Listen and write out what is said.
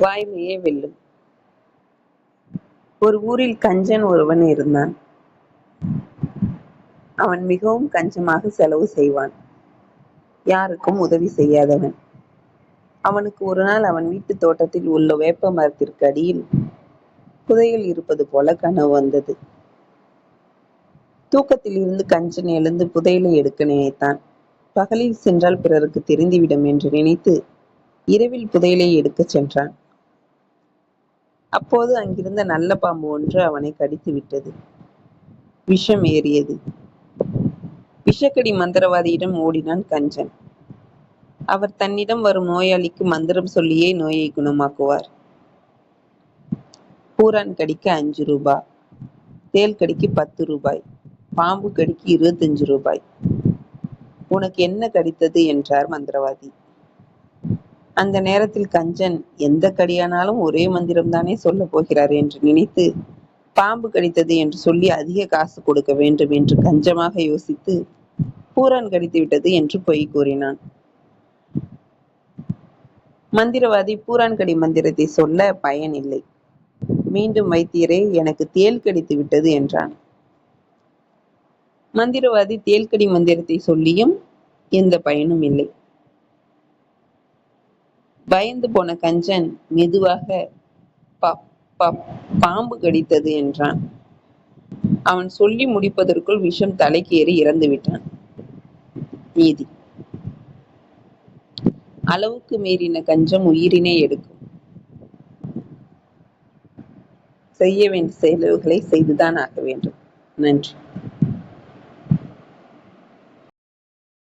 வாய்மையே வெல்லும். ஒரு ஊரில் கஞ்சன் ஒருவன் இருந்தான். அவன் மிகவும் கஞ்சமாக செலவு செய்வான். யாருக்கும் உதவி செய்யாதவன். அவனுக்கு ஒரு நாள் அவன் வீட்டு தோட்டத்தில் உள்ள வேப்ப மரத்திற்கு அடியில் புதையல் இருப்பது போல கனவு வந்தது. தூக்கத்தில் இருந்து கஞ்சன் எழுந்து புதையலை எடுக்க நினைத்தான். பகலில் சென்றால் பிறருக்கு தெரிந்துவிடும் என்று நினைத்து இரவில் புதையலை எடுக்கச் சென்றான். அப்போது அங்கிருந்த நல்ல பாம்பு ஒன்று அவனை கடித்து விட்டது. விஷம் ஏறியது. விஷக்கடி மந்திரவாதியிடம் ஓடினான் கஞ்சன். அவர் தன்னிடம் வரும் நோயாளிக்கு மந்திரம் சொல்லியே நோயை குணமாக்குவார். பூரான் கடிக்கு அஞ்சு ரூபாய் தேல் கடிக்கு பத்து ரூபாய். பாம்பு கடிக்கு இருபத்தஞ்சு ரூபாய். உனக்கு என்ன கடித்தது? என்றார் மந்திரவாதி. அந்த நேரத்தில் கஞ்சன் எந்த கடியானாலும் ஒரே மந்திரம் தானே சொல்ல போகிறார் என்று நினைத்து பாம்பு கடித்தது என்று சொல்லி அதிக காசு கொடுக்க வேண்டும் என்று கஞ்சமாக யோசித்து பூரான் கடித்து விட்டது என்று பொய் கூறினான். மந்திரவாதி பூரான் கடி மந்திரத்தை சொல்ல பயனில்லை மீண்டும் வைத்தியரே எனக்கு தேல் கடித்து விட்டது என்றான். மந்திரவாதி தேல்கடி மந்திரத்தை சொல்லியும் எந்த பயனும் இல்லை. பயந்து போன கஞ்சன் மெதுவாக பாம்பு கடித்தது என்றான். அவன் சொல்லி முடிப்பதற்குள் விஷம் தலைக்கு ஏறி இறந்து விட்டான். நீதி அளவுக்கு மீறின கஞ்சம் உயிரினை எடுக்கும். செய்ய வேண்டிய செலவுகளை செய்துதான் ஆக வேண்டும். நன்றி.